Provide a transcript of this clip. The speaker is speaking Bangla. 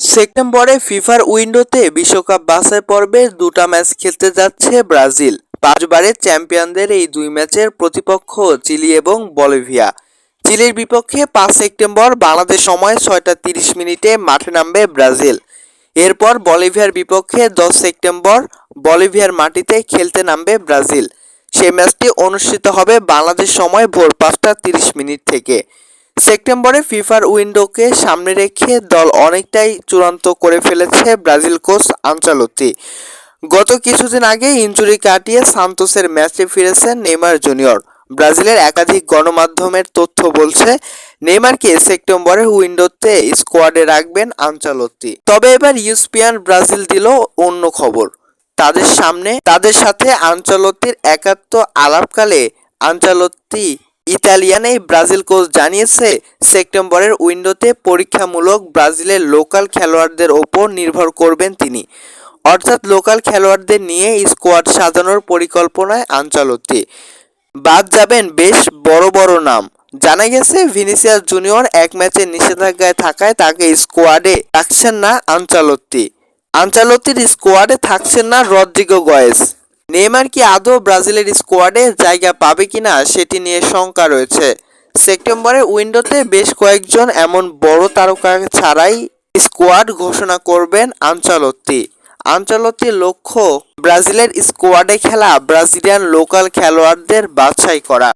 সেপ্টেম্বরে ফিফার উইন্ডোতে বিশ্বকাপ বাছাই পর্বে দুটা ম্যাচ খেলতে যাচ্ছে ব্রাজিল। পাঁচবারের চ্যাম্পিয়নদের এই দুই ম্যাচের প্রতিপক্ষ চিলি এবং বলিভিয়া। চিলির বিপক্ষে পাঁচ সেপ্টেম্বর বাংলাদেশ সময় ছয়টা তিরিশ মিনিটে মাঠে নামবে ব্রাজিল। এরপর বলিভিয়ার বিপক্ষে দশ সেপ্টেম্বর বলিভিয়ার মাটিতে খেলতে নামবে ব্রাজিল। সেই ম্যাচটি অনুষ্ঠিত হবে বাংলাদেশ সময় ভোর পাঁচটা তিরিশ মিনিট থেকে। সেপ্টেম্বরে ফিফার উইন্ডোকে সামনে রেখে দল অনেকটাই চূড়ান্ত করে ফেলেছে ব্রাজিল কোচ আঞ্চালতি গত কিছুদিন আগে ইনজুরি কাটিয়ে সান্তোসের ম্যাচে ফিরেছেন নেইমার জুনিয়র। ব্রাজিলের একাধিক গণমাধ্যমের তথ্য বলছে, নেইমারকে সেপ্টেম্বরের উইন্ডোতে স্কোয়াডে রাখবেন আঞ্চালতি তবে এবার ইউসপিয়ান ব্রাজিল দিল অন্য খবর। তাদের সামনে, তাদের সাথে আঞ্চলতির একাত্ম আলাপকালে আঞ্চলতি ইতালিয়ান ব্রাজিল কোচ জানিয়েছে, সেপ্টেম্বরের উইন্ডোতে পরীক্ষামূলক ব্রাজিলের লোকাল খেলোয়াড়দের ওপর নির্ভর করবেন তিনি। অর্থাৎ লোকাল খেলোয়াড়দের নিয়ে স্কোয়াড সাজানোর পরিকল্পনায় আঞ্চলতি বাদ যাবেন বেশ বড় বড় নাম। জানা গেছে, ভিনিসিয়াস জুনিয়র এক ম্যাচে নিষেধাজ্ঞায় থাকায় তাকে স্কোয়াডে রাখছেন না আঞ্চালত্তি আঞ্চালত্তির স্কোয়াডে থাকছেন না রদ্রিগো গয়েস। নেইমার কি আদৌ ব্রাজিলের স্কোয়াডে জায়গা পাবে কিনা সেটি নিয়ে শঙ্কা রয়েছে। সেপ্টেম্বরে উইন্ডোতে বেশ কয়েকজন এমন বড় তারকা ছাড়াই স্কোয়াড ঘোষণা করবেন আঞ্চলত্তি। আঞ্চলত্তির লক্ষ্য ব্রাজিলের স্কোয়াডে খেলা ব্রাজিলিয়ান লোকাল খেলোয়াড়দের বাছাই করা।